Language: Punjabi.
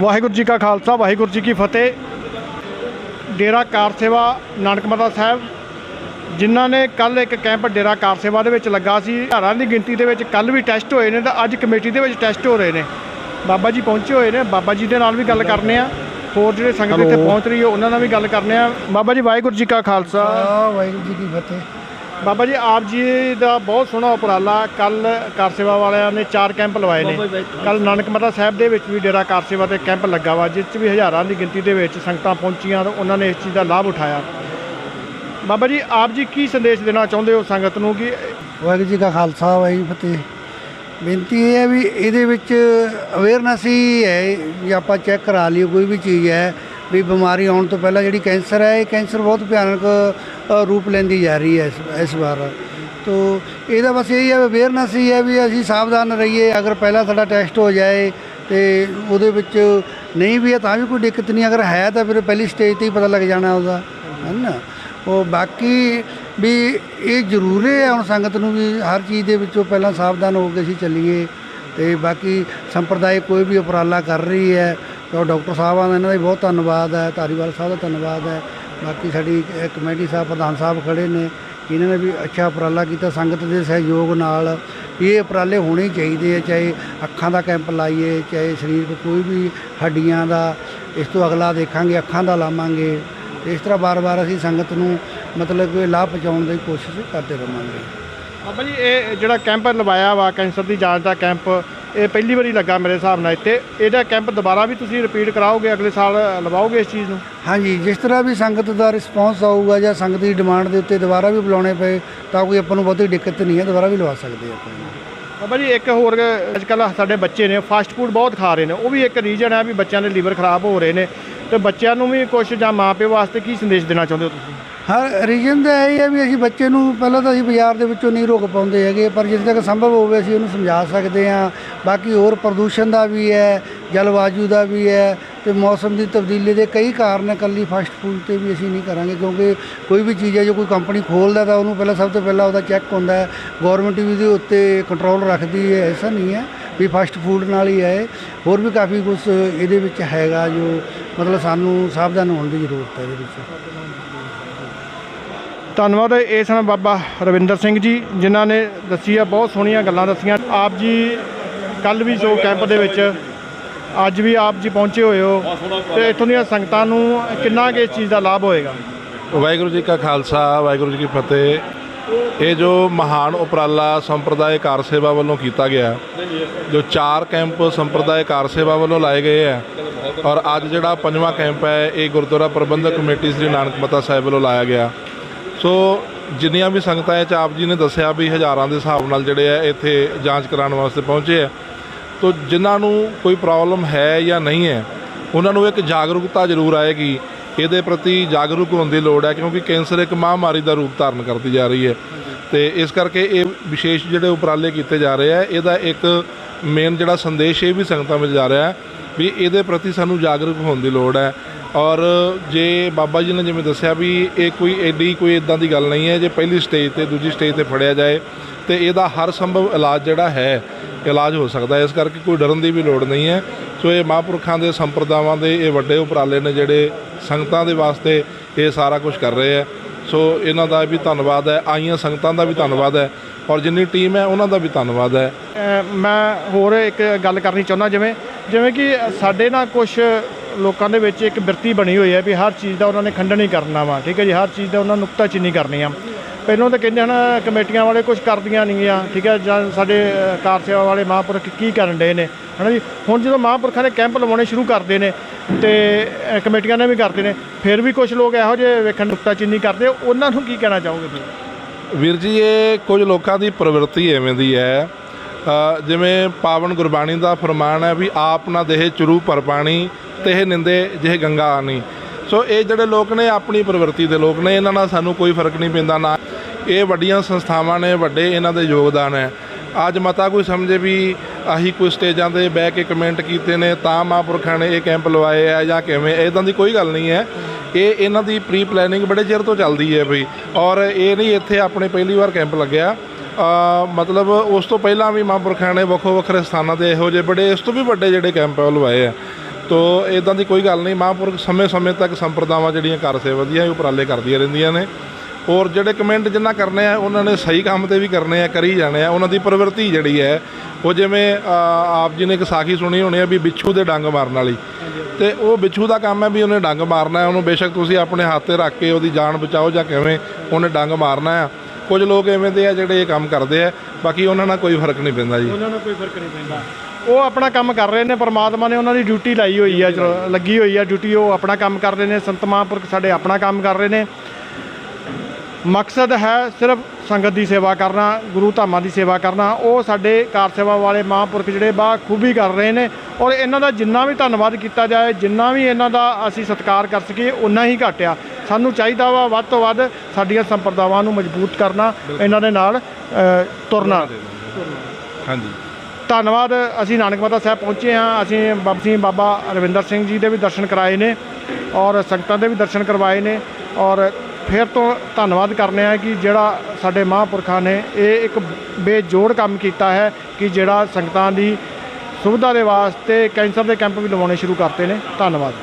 ਵਾਹਿਗੁਰੂ ਜੀ ਕਾ ਖਾਲਸਾ ਵਾਹਿਗੁਰੂ ਜੀ ਕੀ ਫਤਿਹ। ਡੇਰਾ ਕਾਰ ਸੇਵਾ ਨਾਨਕ ਮਾਤਾ ਸਾਹਿਬ ਜਿਨ੍ਹਾਂ ਨੇ ਕੱਲ ਇੱਕ ਕੈਂਪ ਡੇਰਾ ਕਾਰ ਸੇਵਾ ਦੇ ਵਿੱਚ ਲੱਗਾ ਸੀ। ਹਜ਼ਾਰਾਂ ਦੀ ਗਿਣਤੀ ਦੇ ਵਿੱਚ ਕੱਲ ਵੀ ਟੈਸਟ ਹੋਏ ਨੇ ਤਾਂ ਅੱਜ ਕਮੇਟੀ ਦੇ ਵਿੱਚ ਟੈਸਟ ਹੋ ਰਹੇ ਨੇ। ਬਾਬਾ ਜੀ ਪਹੁੰਚੇ ਹੋਏ ਨੇ ਬਾਬਾ ਜੀ ਦੇ ਨਾਲ ਵੀ ਗੱਲ ਕਰਨੇ ਆ। ਹੋਰ ਜਿਹੜੇ ਸੰਗਤ ਇੱਥੇ ਪਹੁੰਚ ਰਹੀ ਹੈ ਉਹਨਾਂ ਨਾਲ ਵੀ ਗੱਲ ਕਰਨੇ ਆ। ਬਾਬਾ ਜੀ ਵਾਹਿਗੁਰੂ ਜੀ ਕਾ ਖਾਲਸਾ। ਵਾਹਿਗੁਰੂ ਜੀ ਕੀ ਫਤਿਹ। ਬਾਬਾ ਜੀ ਆਪ ਜੀ ਦਾ ਬਹੁਤ ਸੋਹਣਾ ਉਪਰਾਲਾ ਕੱਲ ਕਾਰ ਸੇਵਾ ਵਾਲਿਆਂ ਨੇ ਚਾਰ ਕੈਂਪ ਲਵਾਏ ਨੇ। ਕੱਲ ਨਾਨਕ ਮਾਤਾ ਸਾਹਿਬ ਦੇ ਵਿੱਚ ਵੀ ਡੇਰਾ ਕਾਰ ਸੇਵਾ ਤੇ ਕੈਂਪ ਲੱਗਾ ਵਾ ਜਿਸ 'ਚ ਵੀ ਹਜ਼ਾਰਾਂ ਦੀ ਗਿਣਤੀ ਦੇ ਵਿੱਚ ਸੰਗਤਾਂ ਪਹੁੰਚੀਆਂ ਤੇ ਉਹਨਾਂ ਨੇ ਇਸ ਚੀਜ਼ ਦਾ ਲਾਭ ਉਠਾਇਆ। ਬਾਬਾ ਜੀ ਆਪ ਜੀ ਕੀ ਸੰਦੇਸ਼ ਦੇਣਾ ਚਾਹੁੰਦੇ ਹੋ ਸੰਗਤ ਨੂੰ ਕਿ ਵਾਹਿਗੁਰੂ ਜੀ ਕਾ ਖਾਲਸਾ ਵਾਹਿਗੁਰੂ ਫਤਿਹ। ਬੇਨਤੀ ਇਹ ਹੈ ਵੀ ਇਹਦੇ ਵਿੱਚ ਅਵੇਅਰਨੈਸ ਹੀ ਹੈ ਵੀ ਆਪਾਂ ਚੈੱਕ ਕਰਾ ਲਈਏ ਕੋਈ ਵੀ ਚੀਜ਼ ਹੈ। ਵੀ ਬਿਮਾਰੀ ਆਉਣ ਤੋਂ ਪਹਿਲਾਂ ਜਿਹੜੀ ਕੈਂਸਰ ਹੈ, ਇਹ ਕੈਂਸਰ ਬਹੁਤ ਭਿਆਨਕ ਰੂਪ ਲੈਂਦੀ ਜਾ ਰਹੀ ਹੈ ਇਸ ਇਸ ਵਾਰ। ਤੋ ਇਹਦਾ ਬਸ ਇਹ ਹੈ ਅਵੇਅਰਨੈਸ ਹੀ ਹੈ ਵੀ ਅਸੀਂ ਸਾਵਧਾਨ ਰਹੀਏ, ਅਗਰ ਪਹਿਲਾਂ ਸਾਡਾ ਟੈਸਟ ਹੋ ਜਾਏ ਤੇ ਉਹਦੇ ਵਿੱਚ ਨਹੀਂ ਵੀ ਹੈ ਤਾਂ ਵੀ ਕੋਈ ਦਿੱਕਤ ਨਹੀਂ, ਅਗਰ ਹੈ ਤਾਂ ਫਿਰ ਪਹਿਲੀ ਸਟੇਜ ਤੇ ਹੀ ਪਤਾ ਲੱਗ ਜਾਣਾ ਉਹਦਾ, ਹੈ ਨਾ? ਉਹ ਬਾਕੀ ਵੀ ਇਹ ਜ਼ਰੂਰੀ ਹੈ ਹੁਣ ਸੰਗਤ ਨੂੰ ਵੀ ਹਰ ਚੀਜ਼ ਦੇ ਵਿੱਚੋਂ ਪਹਿਲਾਂ ਸਾਵਧਾਨ ਹੋ ਕੇ ਅਸੀਂ ਚੱਲੀਏ ਤੇ ਬਾਕੀ ਸੰਪਰਦਾਇ ਕੋਈ ਵੀ ਉਪਰਾਲਾ ਕਰ ਰਹੀ ਹੈ ਤੇ ਉਹ ਡਾਕਟਰ ਸਾਹਿਬਾਂ ਦਾ ਇਹਨਾਂ ਦਾ ਵੀ ਬਹੁਤ ਧੰਨਵਾਦ ਹੈ, ਧਾਰੀਵਾਲ ਸਾਹਿਬ ਦਾ ਧੰਨਵਾਦ ਹੈ। ਬਾਕੀ ਸਾਡੀ ਕਮੇਟੀ ਸਾਹਿਬ, ਪ੍ਰਧਾਨ ਸਾਹਿਬ ਖੜੇ ਨੇ, ਇਹਨਾਂ ਨੇ ਵੀ ਅੱਛਾ ਉਪਰਾਲਾ ਕੀਤਾ, ਸੰਗਤ ਦੇ ਸਹਿਯੋਗ ਨਾਲ। ਇਹ ਉਪਰਾਲੇ ਹੋਣੇ ਹੀ ਚਾਹੀਦੇ ਆ, ਚਾਹੇ ਅੱਖਾਂ ਦਾ ਕੈਂਪ ਲਾਈਏ, ਚਾਹੇ ਸਰੀਰ ਕੋਈ ਵੀ ਹੱਡੀਆਂ ਦਾ। ਇਸ ਤੋਂ ਅਗਲਾ ਦੇਖਾਂਗੇ, ਅੱਖਾਂ ਦਾ ਲਾਵਾਂਗੇ। ਇਸ ਤਰ੍ਹਾਂ ਬਾਰ-ਬਾਰ ਅਸੀਂ ਸੰਗਤ ਨੂੰ ਮਤਲਬ ਕਿ ਲਾਭ ਪਹੁੰਚਾਉਣ ਦੀ ਕੋਸ਼ਿਸ਼ ਕਰਦੇ ਰਹਾਂਗੇ ਬਾਬਾ ਜੀ, ਇਹ ਜਿਹੜਾ ਕੈਂਪ ਲਵਾਇਆ ਵਾ, ਕੈਂਸਰ ਦੀ ਜਾਂਚ ਦਾ ਕੈਂਪ ਇਹ ਪਹਿਲੀ ਵਾਰੀ ਲੱਗਾ ਮੇਰੇ ਹਿਸਾਬ ਨਾਲ ਇੱਥੇ। ਇਹਦਾ ਕੈਂਪ ਦੁਬਾਰਾ ਵੀ ਤੁਸੀਂ ਰਿਪੀਟ ਕਰਾਓਗੇ ਅਗਲੇ ਸਾਲ ਲਵਾਓਗੇ ਇਸ ਚੀਜ਼ ਨੂੰ? ਹਾਂਜੀ ਜਿਸ ਤਰ੍ਹਾਂ ਵੀ ਸੰਗਤ ਦਾ ਰਿਸਪੌਂਸ ਆਊਗਾ ਜਾਂ ਸੰਗਤ ਦੀ ਡਿਮਾਂਡ ਦੇ ਉੱਤੇ ਦੁਬਾਰਾ ਵੀ ਬੁਲਾਉਣੇ ਪਏ ਤਾਂ ਕੋਈ ਆਪਾਂ ਨੂੰ ਬਹੁਤੀ ਦਿੱਕਤ ਨਹੀਂ ਹੈ ਦੁਬਾਰਾ ਵੀ ਲਵਾ ਸਕਦੇ ਆਪਾਂ। ਬਾਬਾ ਜੀ ਇੱਕ ਹੋਰ ਅੱਜ ਕੱਲ੍ਹ ਸਾਡੇ ਬੱਚੇ ਨੇ ਫਾਸਟ ਫੂਡ ਬਹੁਤ ਖਾ ਰਹੇ ਨੇ। ਉਹ ਵੀ ਇੱਕ ਰੀਜਨ ਹੈ ਵੀ ਬੱਚਿਆਂ ਦੇ ਲੀਵਰ ਖਰਾਬ ਹੋ ਰਹੇ ਨੇ। ਤੇ ਬੱਚਿਆਂ ਨੂੰ ਵੀ ਕੁਝ ਜਾਂ ਮਾਪੇ ਵਾਸਤੇ ਕੀ ਸੰਦੇਸ਼ ਦੇਣਾ ਚਾਹੁੰਦੇ ਹੋ ਤੁਸੀਂ? ਹਰ ਰੀਜਨ ਦਾ ਇਹ ਹੈ ਵੀ ਅਸੀਂ ਬੱਚੇ ਨੂੰ ਪਹਿਲਾਂ ਤਾਂ ਅਸੀਂ ਬਾਜ਼ਾਰ ਦੇ ਵਿੱਚੋਂ ਨਹੀਂ ਰੋਕ ਪਾਉਂਦੇ ਹੈਗੇ, ਪਰ ਜਿਸ ਤੱਕ ਸੰਭਵ ਹੋਵੇ ਅਸੀਂ ਉਹਨੂੰ ਸਮਝਾ ਸਕਦੇ ਹਾਂ। ਬਾਕੀ ਹੋਰ ਪ੍ਰਦੂਸ਼ਣ ਦਾ ਵੀ ਹੈ, ਜਲਵਾਯੂ ਦਾ ਵੀ ਹੈ ਤੇ ਮੌਸਮ ਦੀ ਤਬਦੀਲੀ ਦੇ ਕਈ ਕਾਰਨ ਇਕੱਲੀ ਫਾਸਟ ਫੂਡ ਤੇ ਵੀ ਅਸੀਂ ਨਹੀਂ ਕਰਾਂਗੇ ਕਿਉਂਕਿ ਕੋਈ ਵੀ ਚੀਜ਼ ਹੈ, ਜੋ ਕੋਈ ਕੰਪਨੀ ਖੋਲਦਾ ਤਾਂ ਉਹਨੂੰ ਪਹਿਲਾਂ ਸਭ ਤੋਂ ਪਹਿਲਾਂ ਉਹਦਾ ਚੈੱਕ ਹੁੰਦਾ ਹੈ। ਗਵਰਨਮੈਂਟ ਵੀ ਉਹਦੇ ਉੱਤੇ ਕੰਟਰੋਲ ਰੱਖਦੀ ਹੈ, ਐਸਾ ਨਹੀਂ ਹੈ ਵੀ ਫਾਸਟ ਫੂਡ ਨਾਲ ਹੀ ਹੈ ਹੋਰ ਵੀ ਕਾਫੀ ਕੁਝ ਇਹਦੇ ਵਿੱਚ ਹੈਗਾ ਜੋ ਮਤਲਬ ਸਾਨੂੰ ਸਾਵਧਾਨ ਹੋਣ ਦੀ ਜ਼ਰੂਰਤ ਹੈ ਇਹਦੇ ਵਿੱਚ। ਧੰਨਵਾਦ ਇਹ ਸਨ ਬਾਬਾ ਰਵਿੰਦਰ ਸਿੰਘ ਜੀ ਜਿਨ੍ਹਾਂ ਨੇ ਦੱਸੀ ਆ ਬਹੁਤ ਸੋਹਣੀਆਂ ਗੱਲਾਂ ਦੱਸੀਆਂ। ਆਪ ਜੀ ਕੱਲ ਵੀ ਜੋ ਕੈਂਪ ਦੇ ਵਿੱਚ ਅੱਜ ਵੀ ਆਪ ਜੀ ਪਹੁੰਚੇ ਹੋਏ ਹੋ ਤੇ ਇੱਥੋਂ ਦੀਆਂ ਸੰਗਤਾਂ ਨੂੰ ਕਿੰਨਾ ਕੁ ਇਸ ਚੀਜ਼ ਦਾ ਲਾਭ ਹੋਏਗਾ? ਵਾਹਿਗੁਰੂ ਜੀ ਕਾ ਖਾਲਸਾ ਵਾਹਿਗੁਰੂ ਜੀ ਕੀ ਫਤਿਹ। ਇਹ ਜੋ ਮਹਾਨ ਉਪਰਾਲਾ ਸੰਪਰਦਾਇ ਕਾਰ ਸੇਵਾ ਵੱਲੋਂ ਕੀਤਾ ਗਿਆ ਜੋ ਚਾਰ ਕੈਂਪ ਸੰਪਰਦਾਇ ਕਾਰ ਸੇਵਾ ਵੱਲੋਂ ਲਾਏ ਗਏ ਆ ਔਰ ਅੱਜ ਜਿਹੜਾ ਪੰਜਵਾਂ ਕੈਂਪ ਹੈ, ਇਹ ਗੁਰਦੁਆਰਾ ਪ੍ਰਬੰਧਕ ਕਮੇਟੀ ਸ੍ਰੀ ਨਾਨਕ ਮਤਾ ਸਾਹਿਬ ਵੱਲੋਂ ਲਾਇਆ ਗਿਆ। ਸੋ ਜਿੰਨੀਆਂ ਵੀ ਸੰਗਤਾਂ ਇਹ 'ਚ ਆਪ ਜੀ ਨੇ ਦੱਸਿਆ ਵੀ ਹਜ਼ਾਰਾਂ ਦੇ ਹਿਸਾਬ ਨਾਲ ਜਿਹੜੇ ਆ ਇੱਥੇ ਜਾਂਚ ਕਰਾਉਣ ਵਾਸਤੇ ਪਹੁੰਚੇ ਆ ਤੋ ਜਿਨ੍ਹਾਂ ਨੂੰ ਕੋਈ ਪ੍ਰੋਬਲਮ ਹੈ ਜਾਂ ਨਹੀਂ ਹੈ, ਉਹਨਾਂ ਨੂੰ ਇੱਕ ਜਾਗਰੂਕਤਾ ਜ਼ਰੂਰ ਆਏਗੀ। ਇਹਦੇ ਪ੍ਰਤੀ ਜਾਗਰੂਕ ਹੋਣ ਦੀ ਲੋੜ ਹੈ, ਕਿਉਂਕਿ ਕੈਂਸਰ ਇੱਕ ਮਹਾਮਾਰੀ ਦਾ ਰੂਪ ਧਾਰਨ ਕਰਦੀ ਜਾ ਰਹੀ ਹੈ। ਤੇ ਇਸ ਕਰਕੇ ਇਹ ਵਿਸ਼ੇਸ਼ ਜਿਹੜੇ ਉਪਰਾਲੇ ਕੀਤੇ ਜਾ ਰਹੇ ਆ, ਇਹਦਾ ਇੱਕ ਮੇਨ ਜਿਹੜਾ ਸੰਦੇਸ਼ ਇਹ ਵੀ ਸੰਗਤਾਂ ਵਿੱਚ ਜਾ ਰਿਹਾ ਹੈ ਵੀ ਇਹਦੇ ਪ੍ਰਤੀ ਸਾਨੂੰ ਜਾਗਰੂਕ ਹੋਣ ਦੀ ਲੋੜ ਹੈ। ਔਰ ਜੇ ਬਾਬਾ ਜੀ ਨੇ ਜਿਵੇਂ ਦੱਸਿਆ ਵੀ ਇਹ ਕੋਈ ਐਡੀ ਕੋਈ ਇਦਾਂ ਦੀ ਗੱਲ ਨਹੀਂ ਹੈ, ਜੇ ਪਹਿਲੀ ਸਟੇਜ ਤੇ ਦੂਜੀ ਸਟੇਜ ਤੇ ਫੜਿਆ ਜਾਏ, ਤੇ ਇਹਦਾ ਹਰ ਸੰਭਵ ਇਲਾਜ ਜਿਹੜਾ ਹੈ, ਇਲਾਜ ਹੋ ਸਕਦਾ ਹੈ। ਇਸ ਕਰਕੇ ਕੋਈ ਡਰਨ ਦੀ ਵੀ ਲੋੜ ਨਹੀਂ ਹੈ। ਸੋ ਇਹ ਮਹਾਂਪੁਰਖਾਂ ਦੇ ਸੰਪਰਦਾਵਾਂ ਦੇ ਇਹ ਵੱਡੇ ਉਪਰਾਲੇ ਨੇ ਜਿਹੜੇ ਸੰਗਤਾਂ ਦੇ ਵਾਸਤੇ ਇਹ ਸਾਰਾ ਕੁਝ ਕਰ ਰਹੇ ਆ ਸੋ ਇਹਨਾਂ ਦਾ ਵੀ ਧੰਨਵਾਦ ਹੈ, ਆਈਆਂ ਸੰਗਤਾਂ ਦਾ ਵੀ ਧੰਨਵਾਦ ਹੈ ਔਰ ਜਿੰਨੀ ਟੀਮ ਹੈ, ਉਹਨਾਂ ਦਾ ਵੀ ਧੰਨਵਾਦ ਹੈ। ਮੈਂ ਹੋਰ ਇੱਕ ਗੱਲ ਕਰਨੀ ਚਾਹੁੰਦਾ ਜਿਵੇਂ ਜਿਵੇਂ ਕਿ ਸਾਡੇ ਨਾਲ ਕੁਝ ਲੋਕਾਂ ਦੇ ਵਿੱਚ ਇੱਕ ਬਿਰਤੀ ਬਣੀ ਹੋਈ ਹੈ ਵੀ ਹਰ ਚੀਜ਼ ਦਾ ਉਹਨਾਂ ਨੇ ਖੰਡਨ ਹੀ ਕਰਨਾ ਵਾ, ਠੀਕ ਹੈ ਜੀ, ਹਰ ਚੀਜ਼ ਦਾ ਉਹਨਾਂ ਨੁਕਤਾਚੀਨੀ ਕਰਨੀ ਆ। ਪਹਿਲਾਂ ਤਾਂ ਕਹਿੰਦੇ ਹਨ ਕਮੇਟੀਆਂ ਵਾਲੇ ਕੁਝ ਕਰਦੀਆਂ ਨਹੀਂ ਆ ਠੀਕ ਹੈ ਜਾਂ ਸਾਡੇ ਅਹ, ਕਾਰ ਸੇਵਾ ਵਾਲੇ ਮਹਾਂਪੁਰਖ ਕੀ ਕਰਨ ਡਏ ਨੇ ਹਨਾ ਜੀ? ਹੁਣ ਜਦੋਂ ਮਹਾਂਪੁਰਖਾਂ ਨੇ ਕੈਂਪ ਲਵਾਉਣੇ ਸ਼ੁਰੂ ਕਰਦੇ ਨੇ ਤੇ ਕਮੇਟੀਆਂ ਨੇ ਵੀ ਕਰਦੇ ਨੇ ਫਿਰ ਵੀ ਕੁਝ ਲੋਕ ਇਹੋ ਜਿਹੇ ਵੇਖਣ ਨੁਕਤਾਚੀਨੀ ਕਰਦੇ ਉਹਨਾਂ ਨੂੰ ਕੀ ਕਹਿਣਾ ਚਾਹੋਗੇ ਤੁਸੀਂ? ਵੀਰ ਜੀ ਇਹ ਕੁਝ ਲੋਕਾਂ ਦੀ ਪ੍ਰਵਿਰਤੀ ਐਵੇਂ ਦੀ ਹੈ ਜਿਵੇਂ ਪਾਵਨ ਗੁਰਬਾਣੀ ਦਾ ਫਰਮਾਨ ਹੈ ਵੀ ਆਪ ਨਾ ਦੇਹ ਚਰੂ ਪਰ ਪਾਣੀ ਤੇ ਨਿੰਦੇ ਜਿਹੇ ਗੰਗਾ ਆਣੀ ਸੋ ਇਹ ਜਿਹੜੇ ਲੋਕ ਨੇ ਆਪਣੀ ਪ੍ਰਵਿਰਤੀ ਦੇ ਲੋਕ ਨੇ ਇਹਨਾਂ ਨਾਲ ਸਾਨੂੰ ਕੋਈ ਫ਼ਰਕ ਨਹੀਂ ਪੈਂਦਾ ਨਾ ਇਹ ਵੱਡੀਆਂ ਸੰਸਥਾਵਾਂ ਨੇ, ਵੱਡੇ ਇਹਨਾਂ ਦੇ ਯੋਗਦਾਨ ਹੈ। ਅੱਜ ਮਤਾ ਕੋਈ ਸਮਝੇ ਵੀ ਆਹੀ ਕੋਈ ਸਟੇਜਾਂ ਤੇ ਬਹਿ ਕੇ ਕਮੈਂਟ ਕੀਤੇ ਨੇ, ਤਾਂ ਮਹਾਂਪੁਰਖਾਂ ਨੇ ਇਹ ਕੈਂਪ ਲਵਾਏ ਆ ਜਾਂ ਕਿਵੇਂ ਇਦਾਂ ਦੀ ਕੋਈ ਗੱਲ ਨਹੀਂ ਹੈ। ਇਹ ਇਹਨਾਂ ਦੀ ਪ੍ਰੀ ਪਲੈਨਿੰਗ ਬੜੇ ਚਿਰ ਤੋਂ ਚੱਲਦੀ ਹੈ ਬਈ। ਔਰ ਇਹ ਨਹੀਂ ਇੱਥੇ ਆਪਣੇ ਪਹਿਲੀ ਵਾਰ ਕੈਂਪ ਲੱਗਿਆ। ਮਤਲਬ ਉਸ ਤੋਂ ਪਹਿਲਾਂ ਵੀ ਮਹਾਂਪੁਰਖਾਂ ਨੇ ਵੱਖੋ ਵੱਖਰੇ ਸਥਾਨਾਂ ਤੇ ਇਹੋ ਜਿਹੇ ਬੜੇ, ਇਸ ਤੋਂ ਵੀ ਵੱਡੇ ਜਿਹੜੇ ਕੈਂਪ ਹੈ ਉਹ ਲਵਾਏ ਆ। ਤੋ ਇਦਾਂ ਦੀ ਕੋਈ ਗੱਲ ਨਹੀਂ, ਮਹਾਂਪੁਰਖ ਸਮੇਂ-ਸਮੇਂ ਤੱਕ ਸੰਪਰਦਾਵਾਂ ਜਿਹੜੀਆਂ ਕਰ ਸੇਵਾ ਦੀਆਂ ਇਹ ਉਪਰਾਲੇ ਕਰਦੀਆਂ ਰਹਿੰਦੀਆਂ ਨੇ। ਔਰ ਜਿਹੜੇ ਕਮੈਂਟ ਜਿੰਨਾ ਕਰਨੇ ਆ ਉਹਨਾਂ ਨੇ ਸਹੀ ਕੰਮ ਤੇ ਵੀ ਕਰਨੇ ਆ ਕਰੀ ਜਾਣੇ ਆ। ਉਹਨਾਂ ਦੀ ਪ੍ਰਵਿਰਤੀ ਜਿਹੜੀ ਹੈ ਉਹ ਜਿਵੇਂ ਆਪ ਜੀ ਨੇ ਇੱਕ ਸਾਖੀ ਸੁਣੀ ਹੋਣੀ ਆ ਵੀ ਬਿੱਛੂ ਦੇ ਡੰਗ ਮਾਰਨ ਵਾਲੀ। ਤੇ ਉਹ ਬਿੱਛੂ ਦਾ ਕੰਮ ਹੈ ਵੀ ਉਹਨੇ ਡੰਗ ਮਾਰਨਾ ਹੈ ਉਹਨੂੰ ਬੇਸ਼ੱਕ ਤੁਸੀਂ ਆਪਣੇ ਹੱਥ ਤੇ ਰੱਖ ਕੇ ਉਹਦੀ ਜਾਨ ਬਚਾਓ ਜਾਂ ਕਿਵੇਂ ਉਹਨੇ ਡੰਗ ਮਾਰਨਾ ਆ ਕੁਝ ਲੋਕ ਐਵੇਂ ਦੇ ਆ ਜਿਹੜੇ ਇਹ ਕੰਮ ਕਰਦੇ ਆ ਬਾਕੀ ਉਹਨਾਂ ਨਾਲ ਕੋਈ ਫ਼ਰਕ ਨਹੀਂ ਪੈਂਦਾ ਜੀ। ਉਹਨਾਂ ਨੂੰ ਕੋਈ ਫ਼ਰਕ ਨਹੀਂ ਪੈਂਦਾ। ਉਹ ਆਪਣਾ ਕੰਮ ਕਰ ਰਹੇ ਨੇ ਪਰਮਾਤਮਾ ਨੇ ਉਹਨਾਂ ਦੀ ਡਿਊਟੀ ਲਾਈ ਹੋਈ ਆ ਚਲੋ, ਲੱਗੀ ਹੋਈ ਆ ਡਿਊਟੀ ਉਹ ਆਪਣਾ ਕੰਮ ਕਰ ਰਹੇ ਨੇ। ਸੰਤ ਮਹਾਂਪੁਰਖ ਸਾਡੇ ਆਪਣਾ ਕੰਮ ਕਰ ਰਹੇ ਨੇ। ਮਕਸਦ ਹੈ ਸਿਰਫ ਸੰਗਤ ਦੀ ਸੇਵਾ ਕਰਨਾ ਗੁਰੂ ਧਾਮਾਂ ਦੀ ਸੇਵਾ ਕਰਨਾ। ਉਹ ਸਾਡੇ ਕਾਰ ਸੇਵਾ ਵਾਲੇ ਮਹਾਂਪੁਰਖ ਜਿਹੜੇ ਬਾ ਖੂਬੀ ਕਰ ਰਹੇ ਨੇ ਔਰ ਇਹਨਾਂ ਦਾ ਜਿੰਨਾ ਵੀ ਧੰਨਵਾਦ ਕੀਤਾ ਜਾਏ ਜਿੰਨਾ ਵੀ ਇਹਨਾਂ ਦਾ ਅਸੀਂ ਸਤਿਕਾਰ ਕਰ ਸਕੀਏ ਉਨਾ ਹੀ ਘੱਟ ਆ ਸਾਨੂੰ ਚਾਹੀਦਾ ਵਾ ਵੱਧ ਤੋਂ ਵੱਧ ਸਾਡੀਆਂ ਸੰਪਰਦਾਵਾਂ ਨੂੰ ਮਜ਼ਬੂਤ ਕਰਨਾ ਇਹਨਾਂ ਦੇ ਨਾਲ ਤੁਰਨਾ। ਹਾਂਜੀ। ਧੰਨਵਾਦ। ਅਸੀਂ ਨਾਨਕ ਮਾਤਾ ਸਾਹਿਬ ਪਹੁੰਚੇ ਹਾਂ। ਅਸੀਂ ਬਾਬਾ ਬਾਬਾ ਰਵਿੰਦਰ ਸਿੰਘ ਜੀ ਦੇ ਵੀ ਦਰਸ਼ਨ ਕਰਾਏ ਨੇ ਔਰ ਸੰਗਤਾਂ ਦੇ ਵੀ ਦਰਸ਼ਨ ਕਰਵਾਏ ਨੇ ਔਰ ਫਿਰ ਤੋਂ ਧੰਨਵਾਦ ਕਰਨੇ ਆ ਕਿ ਜਿਹੜਾ ਸਾਡੇ ਮਹਾਂਪੁਰਖਾਂ ਨੇ ਇਹ ਇੱਕ ਬੇਜੋੜ ਕੰਮ ਕੀਤਾ ਹੈ ਕਿ ਜਿਹੜਾ ਸੰਗਤਾਂ ਦੀ ਸੁਵਿਧਾ ਦੇ ਵਾਸਤੇ ਕੈਂਸਰ ਦੇ ਕੈਂਪ ਵੀ ਲਵਾਉਣੇ ਸ਼ੁਰੂ ਕਰਤੇ ਨੇ। ਧੰਨਵਾਦ।